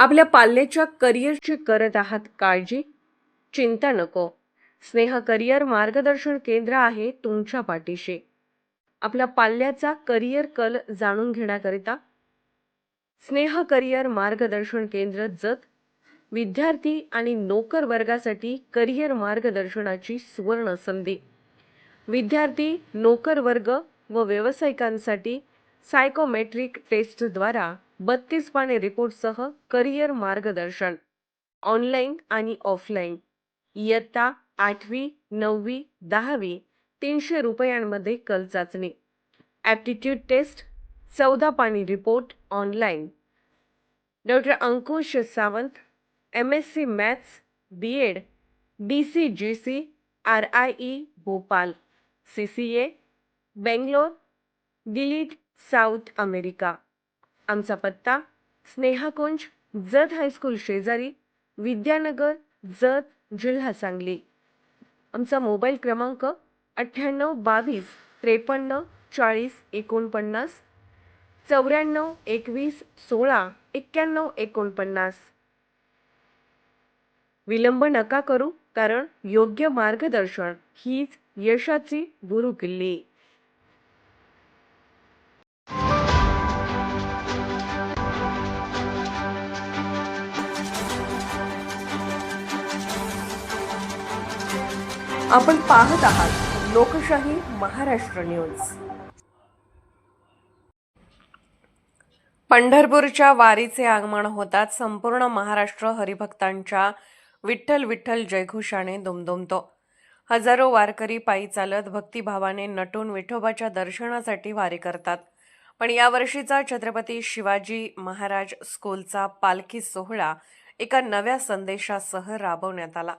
आपल्या पाल्याच्या करिअरची करत आहात काळजी? चिंता नको. स्नेह करिअर मार्गदर्शन केंद्र आहे तुमच्या पाठीशी. आपल्या पाल्याचा करिअर कल जाणून घेण्याकरिता. स्नेह करिअर मार्गदर्शन केंद्र जत. विद्यार्थी आणि नोकर वर्गासाठी करिअर मार्गदर्शनाची सुवर्ण संधी. विद्यार्थी नोकर वर्ग व व्यावसायिकांसाठी सायकोमेट्रिक टेस्टद्वारा बत्तीस पाने रिपोर्टसह करिअर मार्गदर्शन ऑनलाईन आणि ऑफलाईन. इयत्ता आठवी नववी दहावी तीनशे रुपयांमध्ये कल चाचणी. ॲप्टिट्यूड टेस्ट चौदा पाणी report online. Doctor Ankush Sawant M S C maths B Ed D C G C R I E Bhopal. C C A Bangalore DLitt South America. आमचा पत्ता स्नेहाकुंज जत हायस्कूल शेजारी विद्यानगर जत जिल्हा सांगली. आमचा मोबाईल क्रमांक अठ्ठ्याण्णव बावीस त्रेपन्न चाळीस एकोणपन्नास चौऱ्याण्णव एकवीस सोळा एक्क्याण्णव एकोणपन्नास. विलंब नका करू कारण योग्य मार्गदर्शन हीच यशाची गुरुकिल्ली. आपण पाहत आहात लोकशाही महाराष्ट्र न्यूज. पंढरपूरच्या वारीचे आगमन होतात संपूर्ण महाराष्ट्र हरिभक्तांच्या विठ्ठल विठ्ठल जयघोषाने दुमदुमतो. हजारो वारकरी पायी चालत भक्तिभावाने नटून विठोबाच्या दर्शनासाठी वारी करतात. पण यावर्षीचा छत्रपती शिवाजी महाराज स्कूलचा पालखी सोहळा एका नव्या संदेशासह राबवण्यात आला.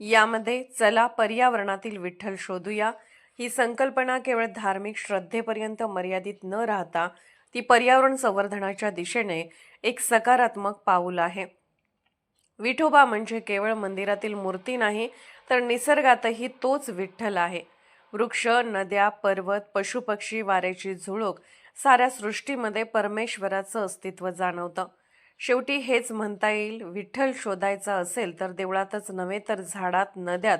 यामध्ये चला पर्यावरणातील विठ्ठल शोधूया. ही संकल्पना केवळ धार्मिक श्रद्धेपर्यंत मर्यादित न राहता ती पर्यावरण संवर्धनाच्या दिशेने एक सकारात्मक पाऊल आहे. विठोबा म्हणजे केवळ मंदिरातील मूर्ती नाही तर निसर्गातही तोच विठ्ठल आहे. वृक्ष नद्या पर्वत पशुपक्षी वाऱ्याची झुळूक साऱ्या सृष्टीमध्ये परमेश्वराचं अस्तित्व जाणवतं. शेवटी हेच म्हणता येईल विठ्ठल शोधायचा असेल तर देवळातच नव्हे तर झाडात नद्यात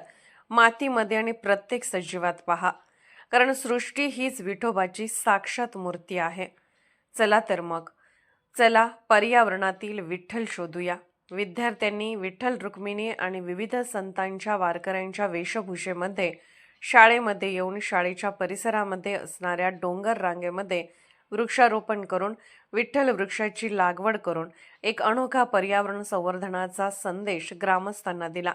मातीमध्ये आणि प्रत्येक सजीवात पहा. कारण सृष्टी हीच विठोबाची साक्षात मूर्ती आहे. चला तर मग. चला पर्यावरणातील विठ्ठल शोधूया. विद्यार्थ्यांनी विठ्ठल रुक्मिणी आणि विविध संतांच्या वारकऱ्यांच्या वेशभूषेमध्ये शाळेमध्ये येऊन शाळेच्या परिसरामध्ये असणाऱ्या डोंगर रांगेमध्ये वृक्षारोपण करून विठ्ठल वृक्षाची लागवड करून एक अनोखा पर्यावरण संवर्धनाचा संदेश ग्रामस्थांना दिला.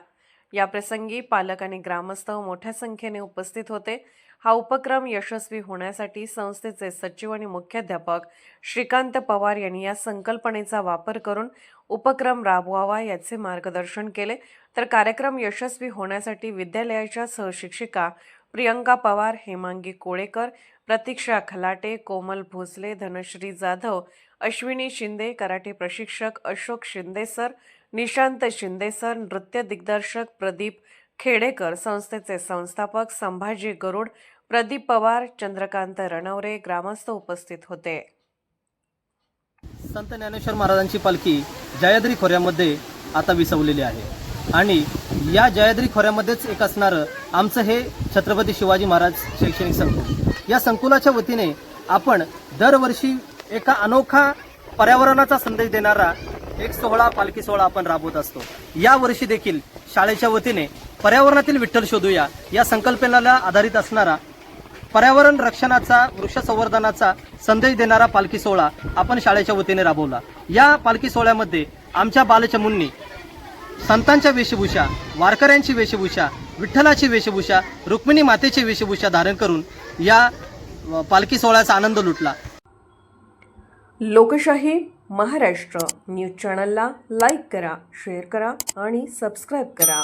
या प्रसंगी पालक आणि ग्रामस्थ मोठ्या संख्येने उपस्थित होते. हा उपक्रम यशस्वी होण्यासाठी संस्थेचे सचिव आणि मुख्याध्यापक श्रीकांत पवार यांनी या संकल्पनेचा वापर करून उपक्रम राबवावा याचे मार्गदर्शन केले. तर कार्यक्रम यशस्वी होण्यासाठी विद्यालयाच्या सहशिक्षिका प्रियंका पवार हेमांगी कोळेकर प्रतीक्षा खलाटे कोमल भोसले धनश्री जाधव अश्विनी शिंदे कराटे प्रशिक्षक अशोक शिंदे सर निशांत शिंदे सर नृत्य दिग्दर्शक प्रदीप खेडेकर संस्थेचे संस्थापक संभाजी गरुड प्रदीप पवार चंद्रकांत रणवरे ग्रामस्थ उपस्थित होते. संत ज्ञानेश्वर महाराजांची पालखी जयाद्री खोऱ्यामध्ये आता विसवलेली आहे. आणि या जयाद्री खोऱ्यामध्येच एक असणारं आमचं हे छत्रपती शिवाजी महाराज शैक्षणिक संकुल. या संकुलाच्या वतीने आपण दरवर्षी एका अनोखा पर्यावरणाचा संदेश देणारा एक सोहळा पालखी सोहळा आपण राबवत असतो. या वर्षी देखील शाळेच्या वतीने पर्यावरणातील विठ्ठल शोधूया या संकल्पनेला आधारित असणारा पर्यावरण रक्षणाचा वृक्ष संवर्धनाचा संदेश देणारा पालखी सोहळा आपण शाळेच्या वतीने राबवला. या पालखी सोहळ्यामध्ये आमच्या बालचमूंनी संतांच्या वेशभूषा वारकऱ्यांची वेशभूषा विठ्ठलाची वेशभूषा रुक्मिणी मातेची वेशभूषा धारण करून या पालखी सोहळ्याचा आनंद लुटला. लोकशाही महाराष्ट्र न्यूज चॅनलला लाईक करा शेअर करा आणि सबस्क्राईब करा.